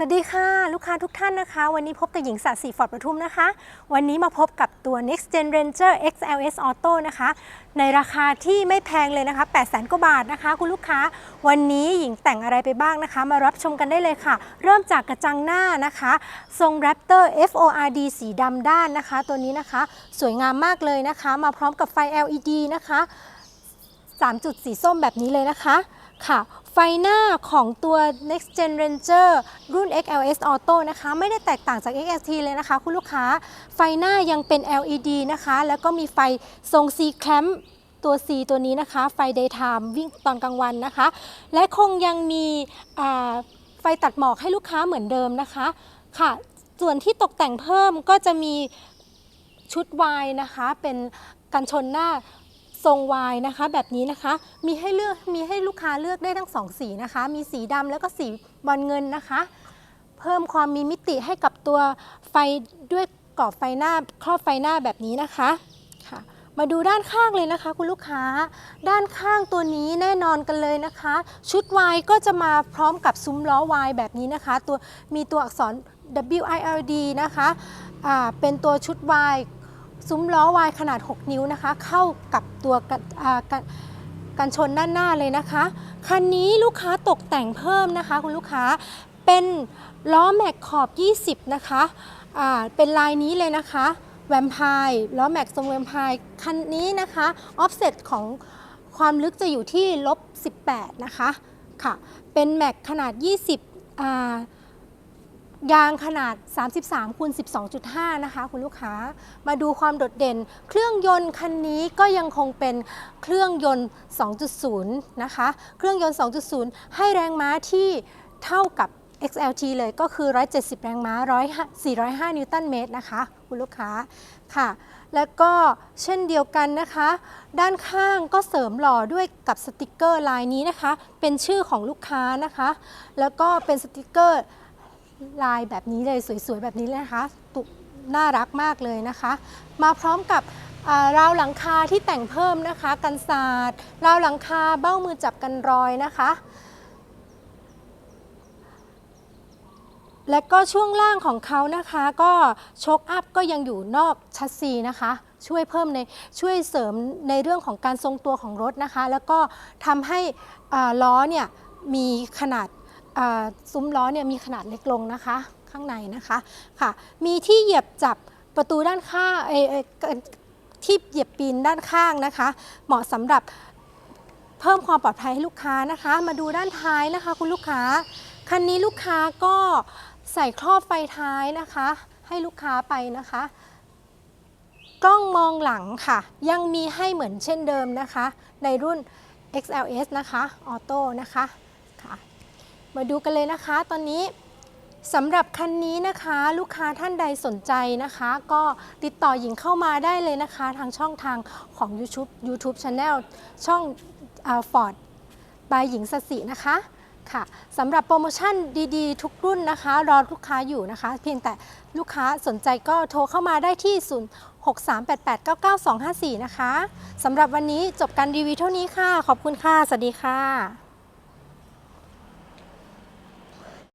สวัสดีค่ะ ลูกค้าทุกท่านนะคะ วันนี้พบกับหญิงสัตว์สีฟอร์ดปทุมนะคะ วันนี้มาพบกับตัว Next Gen Ranger XLS Auto นะคะ ในราคาที่ไม่แพงเลยนะคะ 8 0 0 0 0กว่าบาทนะคะ คุณลูกค้าวันนี้หญิงแต่งอะไรไปบ้างนะคะ มารับชมกันได้เลยค่ะ เริ่มจากกระจังหน้านะคะ ทรง Raptor FORD สีดำด้านนะคะ ตัวนี้นะคะ สวยงามมากเลยนะคะ มาพร้อมกับไฟ LED นะคะ 3 จุดสีส้มแบบนี้เลยนะคะค่ะ ไฟหน้าของตัว Next Gen Ranger รุ่น XLS Auto นะคะ ไม่ได้แตกต่างจาก XLT เลยนะคะ คุณลูกค้า ไฟหน้ายังเป็น LED นะคะ แล้วก็มีไฟทรง C clamp ตัว C ตัวนี้นะคะ ไฟ daytime วิ่งตอนกลางวันนะคะ และคงยังมีไฟตัดหมอกให้ลูกค้าเหมือนเดิมนะคะค่ะ ส่วนที่ตกแต่งเพิ่มก็จะมีชุดวายนะคะ เป็นกันชนหน้าทรงวายนะคะ แบบนี้นะคะ มีให้เลือกมีให้ล ค้าเลือกได้ทั้งสองสีนะคะ มีสีดำแล้วก็สีบอลเงินนะคะ เพิ่มความมีมิติให้กับตัวไฟด้วยกรอบไฟหน้าครอบไฟหน้าแบบนี้นะคะค่ะ มาดูด้านข้างเลยนะคะ คุณลูกค้า ด้านข้างตัวนี้แน่นอนกันเลยนะคะ ชุดวายก็จะมาพร้อมกับซุ้มล้อวายแบบนี้นะคะ ตัวมีตัวอักษร WILD นะคะอ่าเป็นตัวชุดวายซุ้มล้อวายขนาด 6 นิ้วนะคะ เข้ากับตัวกันอ่า กันชนด้านหน้าเลยนะคะ คันนี้ลูกค้าตกแต่งเพิ่มนะคะ คุณลูกค้าเป็นล้อแม็กขอบ 20 นะคะอ่าเป็นลายนี้เลยนะคะแวมไพร์ล้อแม็กทรงแวมไพร์คันนี้นะคะออฟเซตของความลึกจะอยู่ที่ลบ18 นะคะค่ะเป็นแม็กขนาด 20อ่า ยางขนาด 33คูณ12.5 นะคะ คุณลูกค้า มาดูความโดดเด่น เครื่องยนต์คันนี้ก็ยังคงเป็นเครื่องยนต์ 2.0 นะคะ เครื่องยนต์ 2.0 ให้แรงม้าที่เท่ากับ XLT เลยก็คือ 170 แรงม้า100 405 นิวตันเมตรนะคะ คุณลูกค้าค่ะ แล้วก็เช่นเดียวกันนะคะ ด้านข้างก็เสริมหล่อด้วยกับสติกเกอร์ลายนี้นะคะ เป็นชื่อของลูกค้านะคะ แล้วก็เป็นสติกเกอร์ ลายแบบนี้เลยสวยๆแบบนี้เลยนะคะตุน่ารักมากเลยนะคะ มาพร้อมกับราวหลังคาที่แต่งเพิ่มนะคะ กันศาสตร์ราวหลังคาเบ้ามือจับกันรอยนะคะ และก็ช่วงล่างของเขานะคะ ก็โชคอัพก็ยังอยู่นอกชัสซีนะคะ ช่วยเพิ่มในช่วยเสริมในเรื่องของการทรงตัวของรถนะคะ แล้วก็ทำให้ล้อเนี่ยมีขนาด ซุ้มล้อเนี่ยมีขนาดเล็กลงนะคะข้างในนะคะค่ะ มีที่เหยียบจับประตูด้านข้างเอเอที่เหยียบปีนด้านข้างนะคะ เหมาะสำหรับเพิ่มความปลอดภัยให้ลูกค้านะคะ มาดูด้านท้ายนะคะคุณลูกค้า คันนี้ลูกค้าก็ใส่ครอบไฟท้ายนะคะ ให้ลูกค้าไปนะคะ กล้องมองหลังค่ะ ยังมีให้เหมือนเช่นเดิมนะคะ ในรุ่น XLS นะคะ ออโต้นะคะค่ะ มาดูกันเลยนะคะตอนนี้สำหรับคันนี้นะคะลูกค้าท่านใดสนใจนะคะ ก็ติดต่อหญิงเข้ามาได้เลยนะคะ ทางช่องทางของ YouTube YouTube Channel ช่องฟอร์ดบายหญิงสสินะคะค่ะสำหรับโปรโมชั่นดีๆ ทุกรุ่นนะคะ รอลูกค้าอยู่นะคะ เพียงแต่ลูกค้าสนใจก็โทรเข้ามาได้ที่ 06388999254 นะคะสำหรับวันนี้จบการรีวิวเท่านี้ค่ะ ขอบคุณค่ะ สวัสดีค่ะ